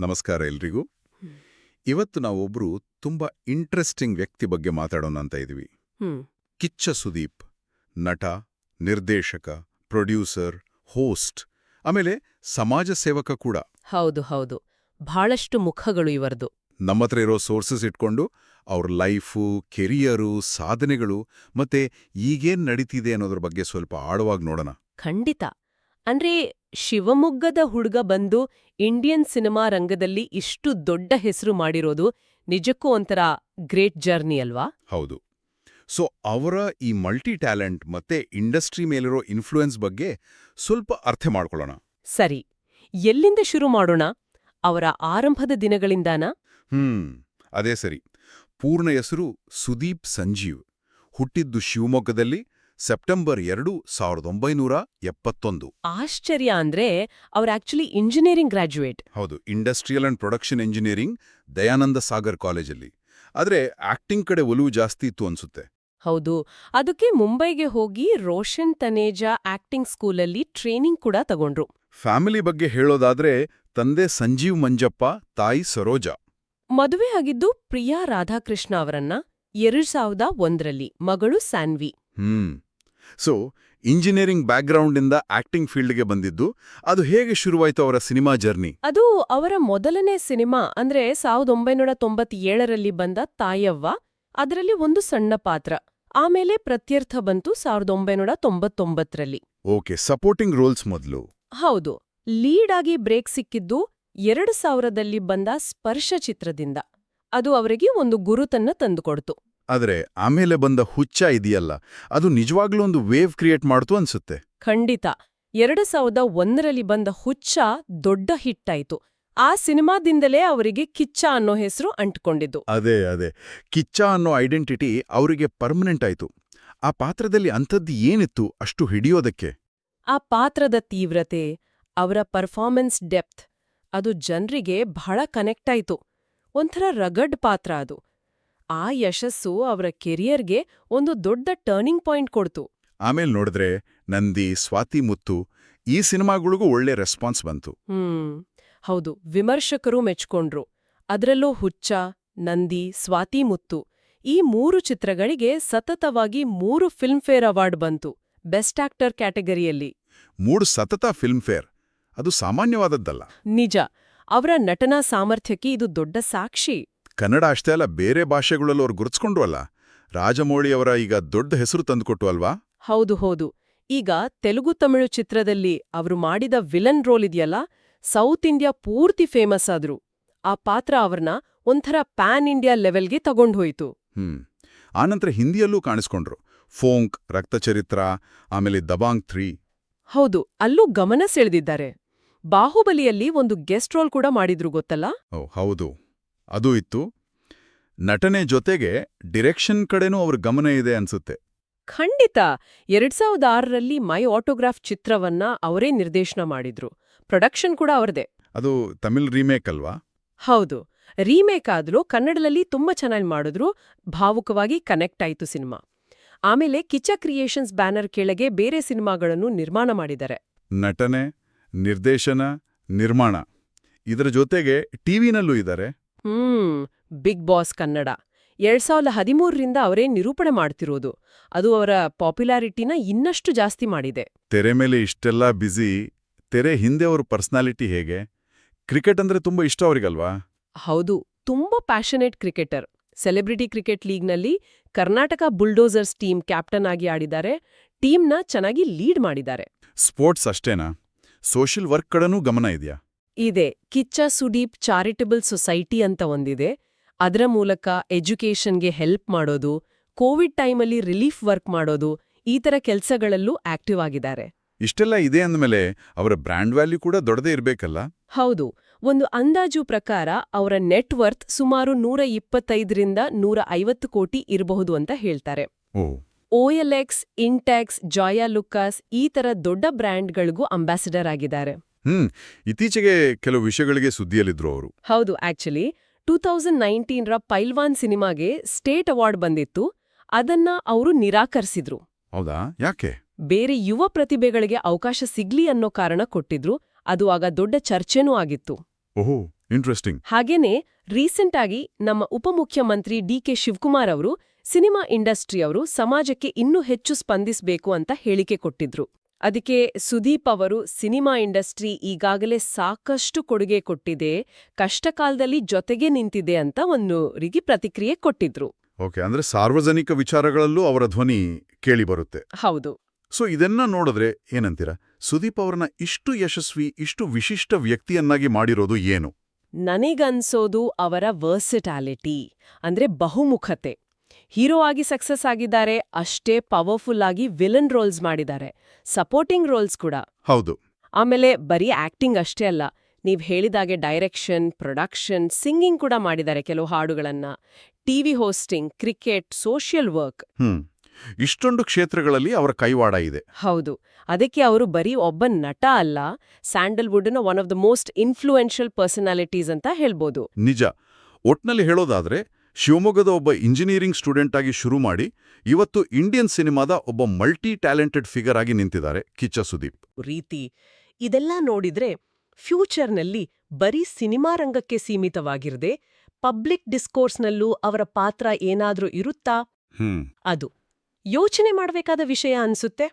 ನಮಸ್ಕಾರ ಎಲ್ರಿಗೂ. ಇವತ್ತು ನಾವೊಬ್ರು ತುಂಬಾ ಇಂಟ್ರೆಸ್ಟಿಂಗ್ ವ್ಯಕ್ತಿ ಬಗ್ಗೆ ಮಾತಾಡೋಣ ಅಂತ ಇದೀವಿ ಕಿಚ್ಚ ಸುದೀಪ್ ನಟ ನಿರ್ದೇಶಕ ಪ್ರೊಡ್ಯೂಸರ್ ಹೋಸ್ಟ್ ಆಮೇಲೆ ಸಮಾಜ ಸೇವಕ ಕೂಡ. ಹೌದು ಹೌದು. ಬಹಳಷ್ಟು ಮುಖಗಳು ಇವರದು. ನಮ್ಮತ್ರ ಇರೋ ಸೋರ್ಸಸ್ ಇಟ್ಕೊಂಡು ಅವ್ರ ಲೈಫು ಕೆರಿಯರು ಸಾಧನೆಗಳು ಮತ್ತೆ ಈಗೇನ್ ನಡೀತಿದೆ ಅನ್ನೋದ್ರ ಬಗ್ಗೆ ಸ್ವಲ್ಪ ಆಳವಾಗಿ ನೋಡೋಣ. ಖಂಡಿತ. ಅಂದ್ರೆ ಶಿವಮೊಗ್ಗದ ಹುಡುಗ ಬಂದು ಇಂಡಿಯನ್ ಸಿನಿಮಾ ರಂಗದಲ್ಲಿ ಇಷ್ಟು ದೊಡ್ಡ ಹೆಸರು ಮಾಡಿರೋದು ನಿಜಕ್ಕೂ ಒಂಥರ ಗ್ರೇಟ್ ಜರ್ನಿ ಅಲ್ವಾ? ಹೌದು. ಸೊ ಅವರ ಈ ಮಲ್ಟಿ ಟ್ಯಾಲೆಂಟ್ ಮತ್ತೆ ಇಂಡಸ್ಟ್ರಿ ಮೇಲಿರೋ ಇನ್ಫ್ಲೂಯೆನ್ಸ್ ಬಗ್ಗೆ ಸ್ವಲ್ಪ ಅರ್ಥ ಮಾಡ್ಕೊಳ್ಳೋಣ. ಸರಿ. ಎಲ್ಲಿಂದ ಶುರು ಮಾಡೋಣ? ಅವರ ಆರಂಭದ ದಿನಗಳಿಂದಾನ? ಹ್ಮ್ ಅದೇ ಸರಿ. ಪೂರ್ಣ ಹೆಸರು ಸುದೀಪ್ ಸಂಜೀವ್. ಹುಟ್ಟಿದ್ದು ಶಿವಮೊಗ್ಗದಲ್ಲಿ ಸೆಪ್ಟೆಂಬರ್ ಎರಡು ಸಾವಿರದ ಒಂಬೈನೂರ ಎಪ್ಪತ್ತೊಂದು. ಆಶ್ಚರ್ಯ ಅಂದ್ರೆ ಅವ್ರ ಆಕ್ಚುಲಿ ಇಂಜಿನಿಯರಿಂಗ್ ಗ್ರಾಜ್ಯುಯೇಟ್ ಹೌದು industrial and production engineering Dayananda Sagar ಕಾಲೇಜಲ್ಲಿ. ಆದ್ರೆ ಆಕ್ಟಿಂಗ್ ಕಡೆ ಒಲವು ಜಾಸ್ತಿ ಇತ್ತು ಅನ್ಸುತ್ತೆ. ಹೌದು ಅದಕ್ಕೆ ಮುಂಬೈಗೆ ಹೋಗಿ ರೋಷನ್ ತನೇಜಾ ಆಕ್ಟಿಂಗ್ ಸ್ಕೂಲಲ್ಲಿ ಟ್ರೈನಿಂಗ್ ಕೂಡ ತಗೊಂಡ್ರು. ಫ್ಯಾಮಿಲಿ ಬಗ್ಗೆ ಹೇಳೋದಾದ್ರೆ ತಂದೆ ಸಂಜೀವ್ ಮಂಜಪ್ಪ ತಾಯಿ ಸರೋಜಾ. ಮದುವೆ ಆಗಿದ್ದು ಪ್ರಿಯಾ ರಾಧಾಕೃಷ್ಣ ಅವರನ್ನ ಎರಡ್ ಸಾವಿರದ ಒಂದರಲ್ಲಿ ಮಗಳು ಸ್ಯಾನ್ವಿ ಹ್ಮ್. ಸೊ ಇಂಜಿನಿಯರಿಂಗ್ ಬ್ಯಾಕ್ಗ್ರೌಂಡಿಂದ ಆಕ್ಟಿಂಗ್ ಫೀಲ್ಡ್ಗೆ ಬಂದಿದ್ದು ಅದು ಹೇಗೆ ಶುರುವಾಯಿತು ಅವರ ಸಿನಿಮಾ ಜರ್ನಿ? ಅದು ಅವರ ಮೊದಲನೇ ಸಿನಿಮಾ ಅಂದ್ರೆ ಸಾವಿರದ ಒಂಬೈನೂರ ತೊಂಬತ್ತೇಳರಲ್ಲಿ ಬಂದ ತಾಯವ್ವ ಅದರಲ್ಲಿ ಒಂದು ಸಣ್ಣ ಪಾತ್ರ. ಆಮೇಲೆ ಪ್ರತ್ಯರ್ಥ ಬಂತು ಸಾವಿರದ ಒಂಬೈನೂರ ತೊಂಬತ್ತೊಂಬತ್ತರಲ್ಲಿ ಓಕೆ ಸಪೋರ್ಟಿಂಗ್ ರೋಲ್ಸ್ ಮೊದಲು. ಹೌದು ಲೀಡ್ ಆಗಿ ಬ್ರೇಕ್ ಸಿಕ್ಕಿದ್ದು ಎರಡು ಸಾವಿರದಲ್ಲಿ ಬಂದ ಸ್ಪರ್ಶ ಚಿತ್ರದಿಂದ. ಅದು ಅವರಿಗೆ ಒಂದು ಗುರುತನ್ನ ತಂದುಕೊಡ್ತು. ಆದ್ರೆ ಆಮೇಲೆ ಬಂದ ಹುಚ್ಚ ಇದೆಯಲ್ಲ ಅದು ನಿಜವಾಗ್ಲೂ ಒಂದು ವೇವ್ ಕ್ರಿಯೇಟ್ ಮಾಡ್ತು ಅನ್ಸುತ್ತೆ. ಖಂಡಿತ. ಎರಡು ಸಾವಿರದ ಒಂದರಲ್ಲಿ ಬಂದ ಹುಚ್ಚ ದೊಡ್ಡ ಹಿಟ್ಟಾಯಿತು ಆ ಸಿನಿಮಾದಿಂದಲೇ ಅವರಿಗೆ ಕಿಚ್ಚ ಅನ್ನೋ ಹೆಸರು ಅಂಟ್ಕೊಂಡಿದ್ದು. ಅದೇ ಅದೇ. ಕಿಚ್ಚ ಅನ್ನೋ ಐಡೆಂಟಿಟಿ ಅವರಿಗೆ ಪರ್ಮನೆಂಟ್ ಆಯ್ತು. ಆ ಪಾತ್ರದಲ್ಲಿ ಅಂಥದ್ದು ಏನಿತ್ತು ಅಷ್ಟು ಹಿಡಿಯೋದಕ್ಕೆ? ಆ ಪಾತ್ರದ ತೀವ್ರತೆ ಅವರ ಪರ್ಫಾರ್ಮೆನ್ಸ್ ಡೆಪ್ತ್ ಅದು ಜನರಿಗೆ ಬಹಳ ಕನೆಕ್ಟ್ ಆಯಿತು. ಒಂಥರ ರಗಡ್ ಪಾತ್ರ ಅದು. ಆ ಯಶಸ್ಸು ಅವರ ಕೆರಿಯರ್ಗೆ ಒಂದು ದೊಡ್ಡ ಟರ್ನಿಂಗ್ ಪಾಯಿಂಟ್ ಕೊಡ್ತು. ಆಮೇಲೆ ನೋಡಿದ್ರೆ ನಂದಿ ಸ್ವಾತಿ ಮುತ್ತು ಈ ಸಿನಿಮಾಗಳಿಗೂ ಒಳ್ಳೆ ರೆಸ್ಪಾನ್ಸ್ ಬಂತು. ಹ್ಮ್ ಹೌದು ವಿಮರ್ಶಕರು ಮೆಚ್ಕೊಂಡ್ರು. ಅದರಲ್ಲೂ ಹುಚ್ಚ ನಂದಿ ಸ್ವಾತಿ ಮುತ್ತು ಈ ಮೂರು ಚಿತ್ರಗಳಿಗೆ ಸತತವಾಗಿ ಮೂರು ಫಿಲ್ಮ್ಫೇರ್ ಅವಾರ್ಡ್ ಬಂತು ಬೆಸ್ಟ್ ಆಕ್ಟರ್ ಕ್ಯಾಟಗರಿಯಲ್ಲಿ. ಮೂರು ಸತತ ಫಿಲ್ಮ್ಫೇರ್ ಅದು ಸಾಮಾನ್ಯವಾದದ್ದಲ್ಲ. ನಿಜ ಅವರ ನಟನಾ ಸಾಮರ್ಥ್ಯಕ್ಕೆ ಇದು ದೊಡ್ಡ ಸಾಕ್ಷಿ. ಕನ್ನಡ ಅಷ್ಟೇ ಅಲ್ಲ ಬೇರೆ ಭಾಷೆಗಳಲ್ಲೂ ಅವ್ರು ಗುರುತಿಸ್ಕೊಂಡ್ರು ಅಲ್ಲ ರಾಜಮೌಳಿ ಅವರ ಈಗ ದೊಡ್ಡ ಹೆಸರು ತಂದುಕೊಟ್ಟು ಅಲ್ವಾ? ಹೌದು ಹೌದು. ಈಗ ತೆಲುಗು ತಮಿಳು ಚಿತ್ರದಲ್ಲಿ ಅವರು ಮಾಡಿದ ವಿಲನ್ ರೋಲ್ ಇದೆಯಲ್ಲ ಸೌತ್ ಇಂಡಿಯಾ ಪೂರ್ತಿ ಫೇಮಸ್ ಆದ್ರು. ಆ ಪಾತ್ರ ಅವ್ರನ್ನ ಒಂಥರ ಪ್ಯಾನ್ ಇಂಡಿಯಾ ಲೆವೆಲ್ಗೆ ತಗೊಂಡ್ಹೋಯ್ತು ಹ್ಮ್. ಆನಂತರ ಹಿಂದಿಯಲ್ಲೂ ಕಾಣಿಸ್ಕೊಂಡ್ರು. ಫೋಂಕ್ ರಕ್ತಚರಿತ್ರ ಆಮೇಲೆ ದಬಾಂಗ್ ತ್ರೀ ಹೌದು ಅಲ್ಲೂ ಗಮನ ಸೆಳೆದಿದ್ದಾರೆ. ಬಾಹುಬಲಿಯಲ್ಲಿ ಒಂದು ಗೆಸ್ಟ್ ರೋಲ್ ಕೂಡ ಮಾಡಿದ್ರು ಗೊತ್ತಲ್ಲ? ಓ ಹೌದು. ಅದು ಇತ್ತು. ನಟನೆ ಜೊತೆಗೆ ಡಿರೆಕ್ಷನ್ ಕಡೆನೂ ಅವ್ರ ಗಮನ ಇದೆ ಅನ್ಸುತ್ತೆ. ಖಂಡಿತ. ಎರಡ್ ಸಾವಿರದ ಆರರಲ್ಲಿ ಮೈ ಆಟೋಗ್ರಾಫ್ ಚಿತ್ರವನ್ನ ಅವರೇ ನಿರ್ದೇಶನ ಮಾಡಿದ್ರು. ಪ್ರೊಡಕ್ಷನ್ ಕೂಡ ಅವರದೇ ಅದು ತಮಿಳ್ ರೀಮೇಕ್ ಅಲ್ವಾ? ಹೌದು. ರೀಮೇಕ್ ಆದ್ರೂ ಕನ್ನಡದಲ್ಲಿ ತುಂಬಾ ಚೆನ್ನಾಗಿ ಮಾಡಿದ್ರು. ಭಾವುಕವಾಗಿ ಕನೆಕ್ಟ್ ಆಯಿತು ಸಿನಿಮಾ. ಆಮೇಲೆ ಕಿಚ್ಚ ಕ್ರಿಯೇಷನ್ಸ್ ಬ್ಯಾನರ್ ಕೆಳಗೆ ಬೇರೆ ಸಿನಿಮಾಗಳನ್ನು ನಿರ್ಮಾಣ ಮಾಡಿದ್ದಾರೆ. ನಟನೆ ನಿರ್ದೇಶನ ನಿರ್ಮಾಣ. ಇದರ ಜೊತೆಗೆ ಟಿವಿನಲ್ಲೂ ಇದ್ದಾರೆ ಹ್ಮ್ ಬಿಗ್ ಬಾಸ್ ಕನ್ನಡ. ಎರಡ್ ಸಾವಿರದ ಹದಿಮೂರರಿಂದ ಅವರೇ ನಿರೂಪಣೆ ಮಾಡ್ತಿರೋದು. ಅದು ಅವರ ಪಾಪ್ಯುಲಾರಿಟಿನ ಇನ್ನಷ್ಟು ಜಾಸ್ತಿ ಮಾಡಿದೆ. ತೆರೆ ಮೇಲೆ ಇಷ್ಟೆಲ್ಲ ಬ್ಯುಸಿ ತೆರೆ ಹಿಂದೆ ಅವರ ಪರ್ಸನಾಲಿಟಿ ಹೇಗೆ? ಕ್ರಿಕೆಟ್ ಅಂದ್ರೆ ತುಂಬಾ ಇಷ್ಟ ಅವರಿಗಲ್ವಾ? ಹೌದು ತುಂಬಾ ಪ್ಯಾಷನೇಟ್ ಕ್ರಿಕೆಟರ್. ಸೆಲೆಬ್ರಿಟಿ ಕ್ರಿಕೆಟ್ ಲೀಗ್ನಲ್ಲಿ ಕರ್ನಾಟಕ ಬುಲ್ಡೋಸರ್ಸ್ ಟೀಮ್ ಕ್ಯಾಪ್ಟನ್ ಆಗಿ ಆಡಿದ್ದಾರೆ ಟೀಮ್ನ ಚೆನ್ನಾಗಿ ಲೀಡ್ ಮಾಡಿದ್ದಾರೆ. ಸ್ಪೋರ್ಟ್ಸ್ ಅಷ್ಟೇನಾ? ಸೋಷಿಯಲ್ ವರ್ಕ್ ಕಡೆನೂ ಗಮನ ಇದೆಯಾ? ಇದೆ. ಕಿಚ್ಚ ಸುದೀಪ್ ಚಾರಿಟಬಲ್ ಸೊಸೈಟಿ ಅಂತ ಒಂದಿದೆ. ಅದರ ಮೂಲಕ ಎಜುಕೇಷನ್ಗೆ ಹೆಲ್ಪ್ ಮಾಡೋದು ಕೋವಿಡ್ ಟೈಮಲ್ಲಿ ರಿಲೀಫ್ ವರ್ಕ್ ಮಾಡೋದು ಈ ಥರ ಕೆಲಸಗಳಲ್ಲೂ ಆಕ್ಟಿವ್ ಆಗಿದ್ದಾರೆ. ಇಷ್ಟೆಲ್ಲ ಇದೆ ಅಂದಮೇಲೆ ಅವರ ಬ್ರ್ಯಾಂಡ್ ವ್ಯಾಲ್ಯೂ ಕೂಡ ದೊಡ್ಡದೇ ಇರಬೇಕಲ್ಲ? ಹೌದು. ಒಂದು ಅಂದಾಜು ಪ್ರಕಾರ ಅವರ ನೆಟ್ವರ್ತ್ ಸುಮಾರು ನೂರ ಇಪ್ಪತ್ತೈದರಿಂದ ನೂರ ಐವತ್ತು ಕೋಟಿ ಇರಬಹುದು ಅಂತ ಹೇಳ್ತಾರೆ. ಓಎಲ್ಎಕ್ಸ್ ಇಂಟ್ಯಾಕ್ಸ್ ಜಾಯಾ ಲುಕ್ಕಾಸ್ ಈ ಥರ ದೊಡ್ಡ ಬ್ರ್ಯಾಂಡ್ಗಳಿಗೂ ಅಂಬಾಸಿಡರ್ ಆಗಿದ್ದಾರೆ. ಹ್ಮ್ ಇತ್ತೀಚೆಗೆ ಕೆಲವು ವಿಷಯಗಳಿಗೆ ಸುದ್ದಿಯಲ್ಲಿದ್ರು ಅವರು. ಹೌದು ಆಕ್ಚುಲಿ ಟೂ ತೌಸಂಡ್ ರ ಪೈಲ್ವಾನ್ ಸಿನಿಮಾಗೆ ಸ್ಟೇಟ್ ಅವಾರ್ಡ್ ಬಂದಿತ್ತು ಅದನ್ನ ಅವರು ನಿರಾಕರಿಸಿದ್ರು. ಹೌದಾ? ಯಾಕೆ? ಬೇರೆ ಯುವ ಪ್ರತಿಭೆಗಳಿಗೆ ಅವಕಾಶ ಸಿಗ್ಲಿ ಅನ್ನೋ ಕಾರಣ ಕೊಟ್ಟಿದ್ರು ಅದು ಆಗ ದೊಡ್ಡ ಚರ್ಚೆನೂ ಆಗಿತ್ತು. ಓಹೋ ಇಂಟ್ರೆಸ್ಟಿಂಗ್ ಹಾಗೇನೆ ರೀಸೆಂಟ್ ಆಗಿ ನಮ್ಮ ಉಪಮುಖ್ಯಮಂತ್ರಿ ಡಿ ಕೆ ಶಿವಕುಮಾರ್ ಅವರು ಸಿನಿಮಾ ಇಂಡಸ್ಟ್ರಿಯವರು ಸಮಾಜಕ್ಕೆ ಇನ್ನೂ ಹೆಚ್ಚು ಸ್ಪಂದಿಸಬೇಕು ಅಂತ ಹೇಳಿಕೆ ಕೊಟ್ಟಿದ್ರು. ಅದಕ್ಕೆ ಸುದೀಪ್ ಅವರು ಸಿನಿಮಾ ಇಂಡಸ್ಟ್ರಿ ಈಗಾಗಲೇ ಸಾಕಷ್ಟು ಕೊಡುಗೆ ಕೊಟ್ಟಿದೆ ಕಷ್ಟಕಾಲದಲ್ಲಿ ಜೊತೆಗೆ ನಿಂತಿದೆ ಅಂತ ಒಂದು ರಿಗಿ ಪ್ರತಿಕ್ರಿಯೆ ಕೊಟ್ಟಿದ್ರು. ಓಕೆ ಅಂದ್ರೆ ಸಾರ್ವಜನಿಕ ವಿಚಾರಗಳಲ್ಲೂ ಅವರ ಧ್ವನಿ ಕೇಳಿ ಬರುತ್ತೆ. ಹೌದು. ಸೊ ಇದನ್ನ ನೋಡಿದ್ರೆ ಏನಂತೀರಾ? ಸುದೀಪ್ ಅವರನ್ನ ಇಷ್ಟು ಯಶಸ್ವಿ ಇಷ್ಟು ವಿಶಿಷ್ಟ ವ್ಯಕ್ತಿಯನ್ನಾಗಿ ಮಾಡಿರೋದು ಏನು? ನನಗನ್ಸೋದು ಅವರ ವರ್ಸಿಟಾಲಿಟಿ ಅಂದ್ರೆ ಬಹುಮುಖತೆ. ಹೀರೋ ಆಗಿ ಸಕ್ಸಸ್ ಆಗಿದ್ದಾರೆ ಅಷ್ಟೇ ಪವರ್ಫುಲ್ ಆಗಿ ವಿಲನ್ ರೋಲ್ಸ್ ಮಾಡಿದ್ದಾರೆ. ಸಪೋರ್ಟಿಂಗ್ ರೋಲ್ಸ್ ಕೂಡ. ಹೌದು. ಆಮೇಲೆ ಬರೀ ಆಕ್ಟಿಂಗ್ ಅಷ್ಟೇ ಅಲ್ಲ ನೀವು ಹೇಳಿದಾಗೆ ಡೈರೆಕ್ಷನ್ ಪ್ರೊಡಕ್ಷನ್ ಸಿಂಗಿಂಗ್ ಕೂಡ ಮಾಡಿದ್ದಾರೆ ಕೆಲವು ಹಾಡುಗಳನ್ನ. TV hosting cricket social work hmm. ಇಷ್ಟೊಂದು ಕ್ಷೇತ್ರಗಳಲ್ಲಿ ಅವರ ಕೈವಾಡ ಇದೆ. ಹೌದು. ಅದಕ್ಕೆ ಅವರು ಬರೀ ಒಬ್ಬ ನಟ ಅಲ್ಲ ಸ್ಯಾಂಡಲ್ವುಡ್ನ one of the most influential personalities ಅಂತ ಹೇಳ್ಬೋದು. ನಿಜ. ಒಟ್ನಲ್ಲಿ ಹೇಳೋದಾದ್ರೆ ಶಿವಮೊಗ್ಗದ ಒಬ್ಬ ಇಂಜಿನಿಯರಿಂಗ್ ಸ್ಟೂಡೆಂಟ್ ಆಗಿ ಶುರು ಮಾಡಿ ಇವತ್ತು ಇಂಡಿಯನ್ ಸಿನಿಮಾದ ಒಬ್ಬ ಮಲ್ಟಿ ಟ್ಯಾಲೆಂಟೆಡ್ ಫಿಗರ್ ಆಗಿ ನಿಂತಿದ್ದಾರೆ ಕಿಚ್ಚ ಸುದೀಪ್. ರೀತಿ. ಇದೆಲ್ಲ ನೋಡಿದ್ರೆ ಫ್ಯೂಚರ್ನಲ್ಲಿ ಬರೀ ಸಿನಿಮಾ ರಂಗಕ್ಕೆ ಸೀಮಿತವಾಗಿರದೆ ಪಬ್ಲಿಕ್ ಡಿಸ್ಕೋರ್ಸ್ನಲ್ಲೂ ಅವರ ಪಾತ್ರ ಏನಾದ್ರೂ ಇರುತ್ತಾ? ಅದು ಯೋಚನೆ ಮಾಡಬೇಕಾದ ವಿಷಯ ಅನ್ಸುತ್ತೆ?